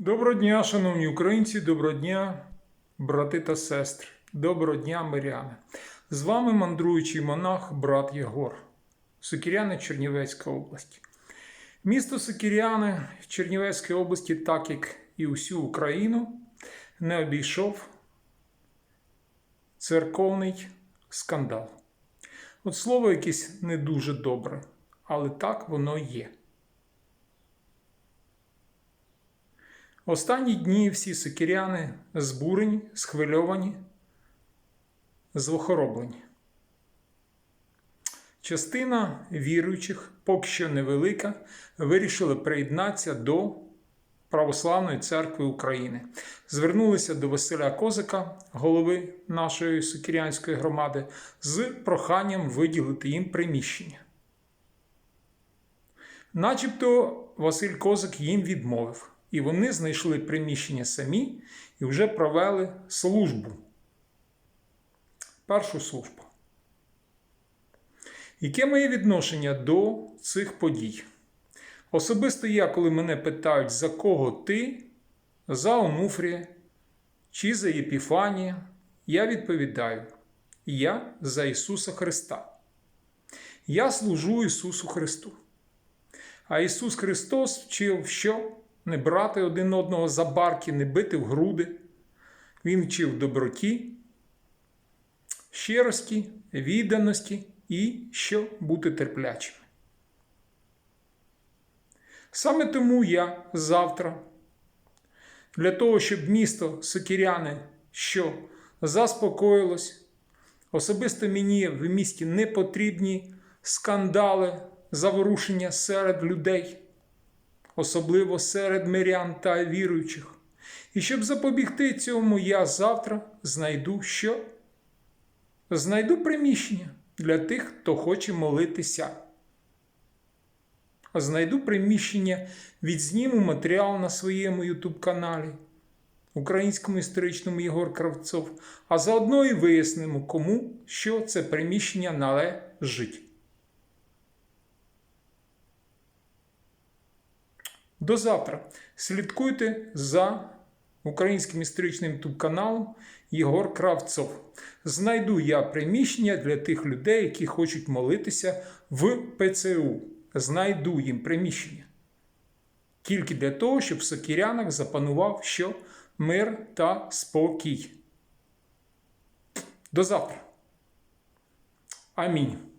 Доброго дня, шановні українці, доброго дня, брати та сестри, доброго дня, миряни. З вами мандруючий монах, брат Єгор, Сокіряни, Чернівецька область. Місто Сокіряни в Чернівецькій області, так як і усю Україну, не обійшов церковний скандал. От слово якесь не дуже добре, але так воно є. Останні дні всі сокиряни збурені, схвильовані, злохороблені. Частина віруючих, поки що невелика, вирішили приєднатися до Православної церкви України. Звернулися до Василя Козика, голови нашої сокирянської громади, з проханням виділити їм приміщення. Начебто Василь Козик їм відмовив, і вони знайшли приміщення самі і вже провели службу. Першу службу. Яке моє відношення до цих подій? Особисто я, коли мене питають, за кого ти, за Онуфрія чи за Єпіфанія, я відповідаю: Я за Ісуса Христа. Я служу Ісусу Христу. А Ісус Христос вчив, що не брати один одного за барки, не бити в груди. Він вчив доброті, щирості, відданості і що бути терплячими. Саме тому я завтра, для того, щоб місто Сокіряни що заспокоїлось, особисто мені в місті не потрібні скандали, заворушення серед людей, особливо серед мирян та віруючих. І щоб запобігти цьому, я завтра знайду що? Знайду приміщення для тих, хто хоче молитися. Знайду приміщення, відзніму матеріал на своєму YouTube каналі, українському історичному Єгор Кравцов, а заодно і вияснимо, кому що це приміщення належить. До завтра. Слідкуйте за українським історичним ютуб каналом Єгор Кравцов. Знайду я приміщення для тих людей, які хочуть молитися в ПЦУ. Знайду їм приміщення. Тільки для того, щоб в Сокірянах запанував що мир та спокій. До завтра. Амінь.